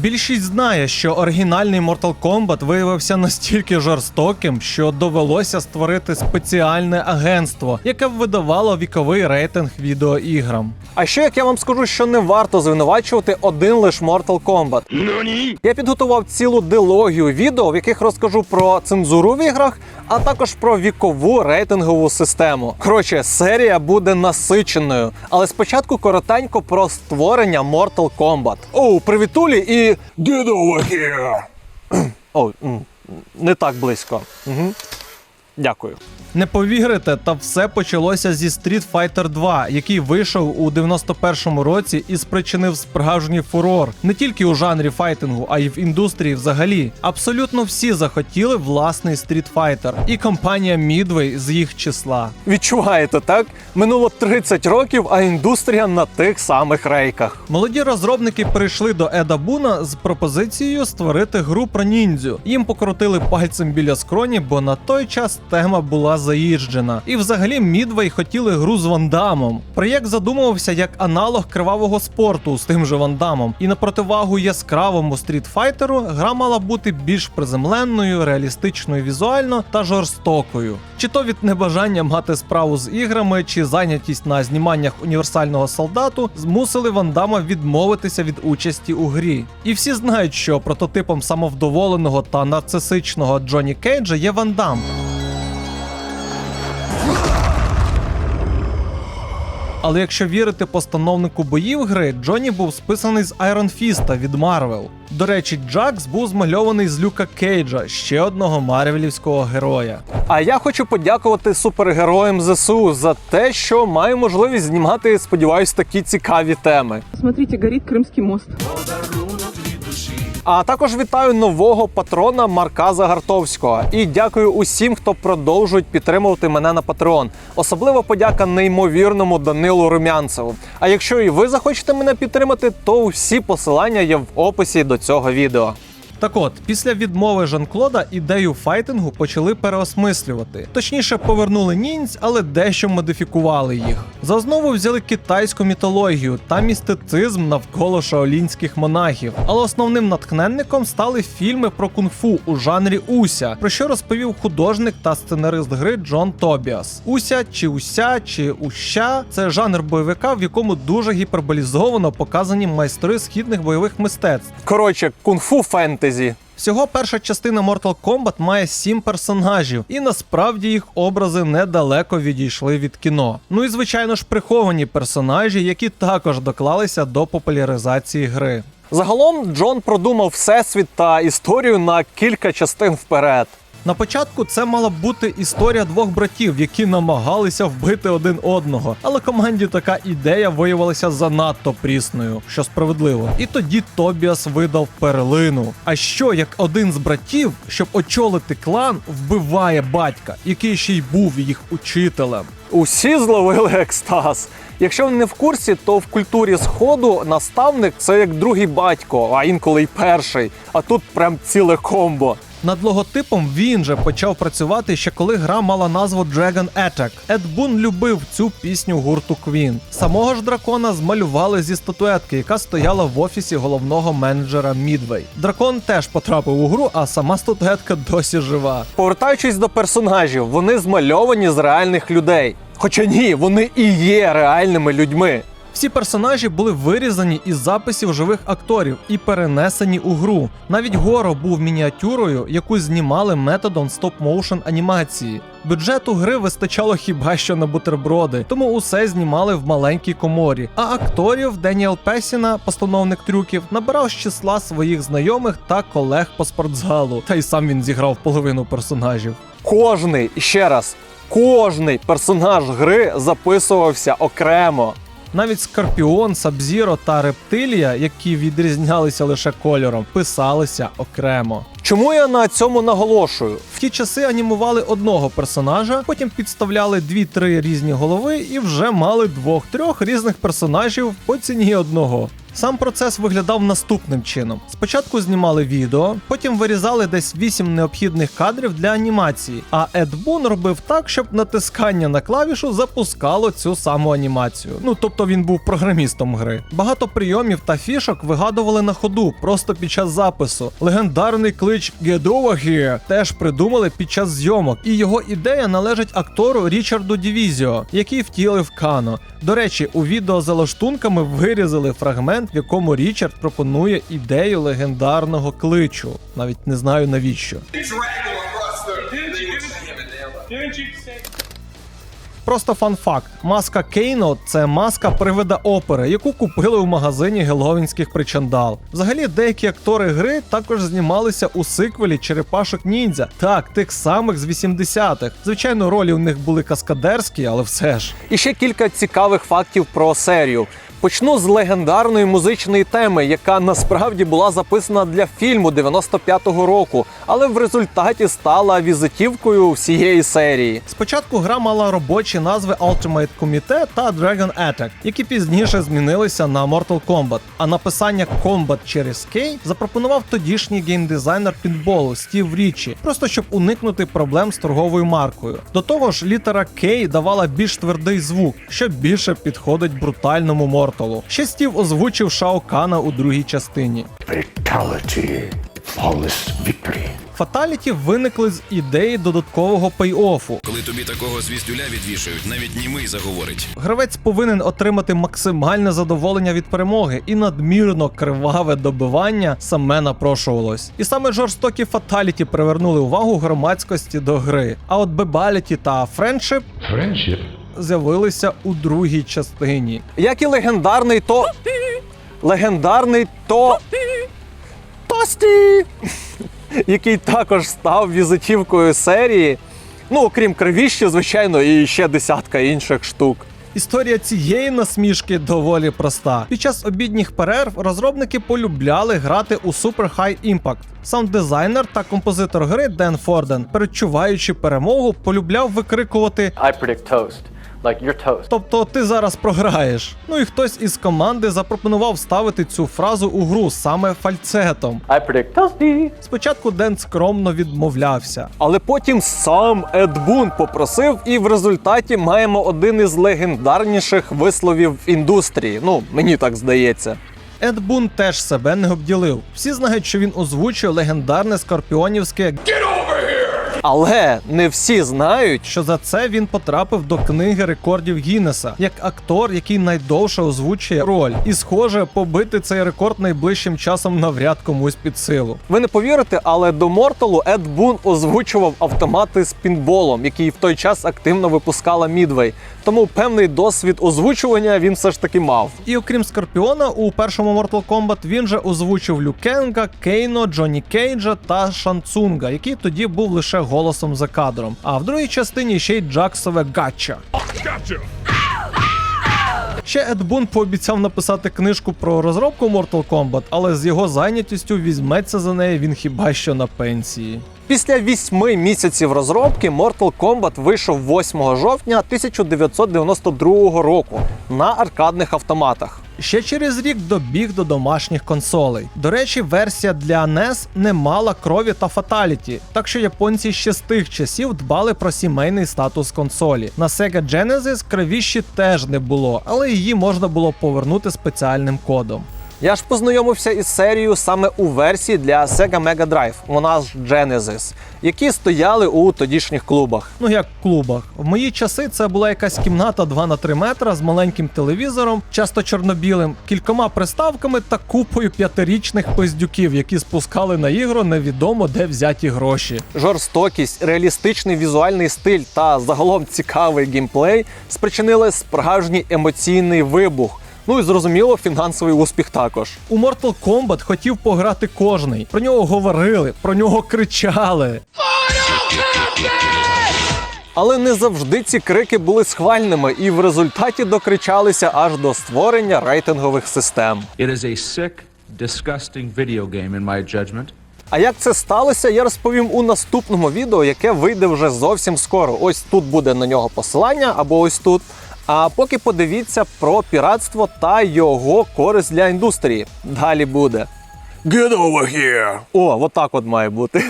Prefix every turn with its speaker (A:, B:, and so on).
A: Більшість знає, що оригінальний Mortal Kombat виявився настільки жорстоким, що довелося створити спеціальне агентство, яке видавало віковий рейтинг відеоіграм. А ще як я вам скажу, що не варто звинувачувати один лиш Mortal Kombat. Я підготував цілу дилогію відео, в яких розкажу про цензуру в іграх, а також про вікову рейтингову систему. Коротше, серія буде насиченою. Але спочатку коротенько про створення Mortal Kombat. Оу, привітулі і Get over here! О, не так близько. Угу. Дякую. Не повірите, та все почалося зі Street Fighter 2, який вийшов у 91-му році і спричинив справжній фурор не тільки у жанрі файтингу, а й в індустрії взагалі. Абсолютно всі захотіли власний Street Fighter, і компанія Midway з їх числа. Відчуваєте, так? Минуло 30 років, а індустрія на тих самих рейках. Молоді розробники прийшли до Еда Буна з пропозицією створити гру про ніндзю. Їм покрутили пальцем біля скроні, бо на той час тема була заїжджена. І взагалі Мідвей хотіли гру з Вандамом. Проєкт задумувався як аналог кривавого спорту з тим же Вандамом. І на противагу яскравому стрітфайтеру гра мала бути більш приземленною, реалістичною візуально та жорстокою. Чи то від небажання мати справу з іграми, чи зайнятість на зніманнях універсального солдату змусили Вандама відмовитися від участі у грі. І всі знають, що прототипом самовдоволеного та нарцисичного Джоні Кейджа є Вандам. Але якщо вірити постановнику боїв гри, Джонні був списаний з Айрон Фіста від Марвел. До речі, Джакс був змальований з Люка Кейджа, ще одного марвелівського героя. А я хочу подякувати супергероям ЗСУ за те, що маю можливість знімати, сподіваюсь, такі цікаві теми.
B: Смотрите, горить Кримський мост.
A: А також вітаю нового патрона Марка Загартовського і дякую усім, хто продовжують підтримувати мене на Patreon. Особливо подяка неймовірному Данилу Румянцеву. А якщо і ви захочете мене підтримати, то всі посилання є в описі до цього відео. Так от, після відмови Жан-Клода ідею файтингу почали переосмислювати. Точніше, повернули ніндзь, але дещо модифікували їх. За основу взяли китайську мітологію та містицизм навколо шаолінських монахів. Але основним натхненником стали фільми про кунг-фу у жанрі Уся, про що розповів художник та сценарист гри Джон Тобіас. Уся чи Уся чи Уща це жанр бойовика, в якому дуже гіперболізовано показані майстри східних бойових мистецтв. Коротше, кунг-фу фентезі. Всього перша частина Mortal Kombat має сім персонажів, і насправді їх образи недалеко відійшли від кіно. Ну і звичайно ж приховані персонажі, які також доклалися до популяризації гри. Загалом Джон продумав всесвіт та історію на кілька частин вперед. На початку це мала б бути історія двох братів, які намагалися вбити один одного. Але команді така ідея виявилася занадто прісною, що справедливо. І тоді Тобіас видав перлину. А що як один з братів, щоб очолити клан, вбиває батька, який ще й був їх учителем? Усі зловили екстаз. Якщо ви не в курсі, то в культурі сходу наставник це як другий батько, а інколи й перший. А тут прям ціле комбо. Над логотипом він же почав працювати ще коли гра мала назву Dragon Attack. Ед Бун любив цю пісню гурту Queen. Самого ж дракона змалювали зі статуетки, яка стояла в офісі головного менеджера Midway. Дракон теж потрапив у гру, а сама статуетка досі жива. Повертаючись до персонажів, вони змальовані з реальних людей. Хоча ні, вони і є реальними людьми. Всі персонажі були вирізані із записів живих акторів і перенесені у гру. Навіть Горо був мініатюрою, яку знімали методом стоп-моушен анімації. Бюджету гри вистачало хіба що на бутерброди, тому усе знімали в маленькій коморі. А акторів Деніел Песіна, постановник трюків, набирав з числа своїх знайомих та колег по спортзалу. Та й сам він зіграв половину персонажів. Кожний ще раз, кожний персонаж гри записувався окремо. Навіть Скорпіон, Сабзіро та Рептилія, які відрізнялися лише кольором, писалися окремо. Чому я на цьому наголошую? В ті часи анімували одного персонажа, потім підставляли дві-три різні голови і вже мали двох-трьох різних персонажів по ціні одного. Сам процес виглядав наступним чином: спочатку знімали відео, потім вирізали десь 8 необхідних кадрів для анімації. А Ед Бун робив так, щоб натискання на клавішу запускало цю саму анімацію. Ну тобто він був програмістом гри. Багато прийомів та фішок вигадували на ходу, просто під час запису. Легендарний клич «Get here» теж придумали під час зйомок, і його ідея належить актору Річарду Дівізіо, який втілив Кано. До речі, у відео за лаштунками вирізали фрагмент, в якому Річард пропонує ідею легендарного кличу. Навіть не знаю навіщо. Просто фан факт: маска Кейно це маска привида опери, яку купили у магазині геловінських причандал. Взагалі, деякі актори гри також знімалися у сиквелі Черепашок Ніндзя. Так, тих самих з 80-х. Звичайно, ролі у них були каскадерські, але все ж. І ще кілька цікавих фактів про серію. Почну з легендарної музичної теми, яка насправді була записана для фільму 95-го року, але в результаті стала візитівкою всієї серії. Спочатку гра мала робочі назви Ultimate Comité та Dragon Attack, які пізніше змінилися на Mortal Kombat. А написання Combat через K запропонував тодішній геймдизайнер пінболу Стів Річі, просто щоб уникнути проблем з торговою маркою. До того ж, літера K давала більш твердий звук, що більше підходить брутальному Морталу. Ще Стів озвучив Шао Кана у другій частині.
C: Fatality. Flawless victory.
A: Фаталіті виникли з ідеї додаткового пей-оффу.
D: Коли тобі такого звіздюля відвішають, навіть німий заговорить.
A: Гравець повинен отримати максимальне задоволення від перемоги, і надмірно криваве добивання саме напрошувалось. І саме жорстокі фаталіті привернули увагу громадськості до гри. А от бебаліті та френдшип
C: Friendship.
A: З'явилися у другій частині. Як і легендарний то. Легендарний то. Тості! Який також став візитівкою серії. Ну, окрім кривіщі, звичайно, і ще десятка інших штук. Історія цієї насмішки доволі проста. Під час обідніх перерв розробники полюбляли грати у Super High Impact. Саунд-дизайнер та композитор гри Ден Форден, передчуваючи перемогу, полюбляв викрикувати
E: I predict toast. Like you're toast.
A: Тобто ти зараз програєш. Ну і хтось із команди запропонував вставити цю фразу у гру саме фальцетом.
E: I predict toasty.
A: Спочатку Ден скромно відмовлявся, але потім сам Ед Бун попросив, і в результаті маємо один із легендарніших висловів в індустрії. Ну, мені так здається. Ед Бун теж себе не обділив. Всі знають, що він озвучує легендарне скорпіонівське але не всі знають, що за це він потрапив до книги рекордів Гіннеса як актор, який найдовше озвучує роль. І схоже, побити цей рекорд найближчим часом навряд комусь під силу. Ви не повірите, але до Морталу Ед Бун озвучував автомати з пінболом, який в той час активно випускала Мідвей. Тому певний досвід озвучування він все ж таки мав. І окрім Скорпіона, у першому Mortal Kombat він же озвучив Люкенга, Кейно, Джонні Кейджа та Шанцунга, який тоді був лише голосом за кадром. А в другій частині ще й Джаксове Гатча. Ще Ед Бун пообіцяв написати книжку про розробку Mortal Kombat, але з його зайнятістю візьметься за неї він хіба що на пенсії. Після вісьми місяців розробки Mortal Kombat вийшов 8 жовтня 1992 року на аркадних автоматах. Ще через рік добіг до домашніх консолей. До речі, версія для NES не мала крові та фаталіті, так що японці ще з тих часів дбали про сімейний статус консолі. На Sega Genesis кровіщі теж не було, але її можна було повернути спеціальним кодом. Я ж познайомився із серією саме у версії для Sega Mega Drive, вона ж Genesis, які стояли у тодішніх клубах. Ну як клубах. В мої часи це була якась кімната 2 на 3 метра з маленьким телевізором, часто чорнобілим, кількома приставками та купою п'ятирічних пиздюків, які спускали на ігру невідомо де взяті гроші. Жорстокість, реалістичний візуальний стиль та загалом цікавий геймплей спричинили справжній емоційний вибух. Ну і зрозуміло, фінансовий успіх також. У Mortal Kombat хотів пограти кожний. Про нього говорили, про нього кричали. Але не завжди ці крики були схвальними і в результаті докричалися аж до створення рейтингових систем.
F: It is a sick, disgusting video game, in my judgment.
A: А як це сталося, я розповім у наступному відео, яке вийде вже зовсім скоро. Ось тут буде на нього посилання, або ось тут. А поки подивіться про піратство та його користь для індустрії. Далі буде. Get over here! О, отак от має бути.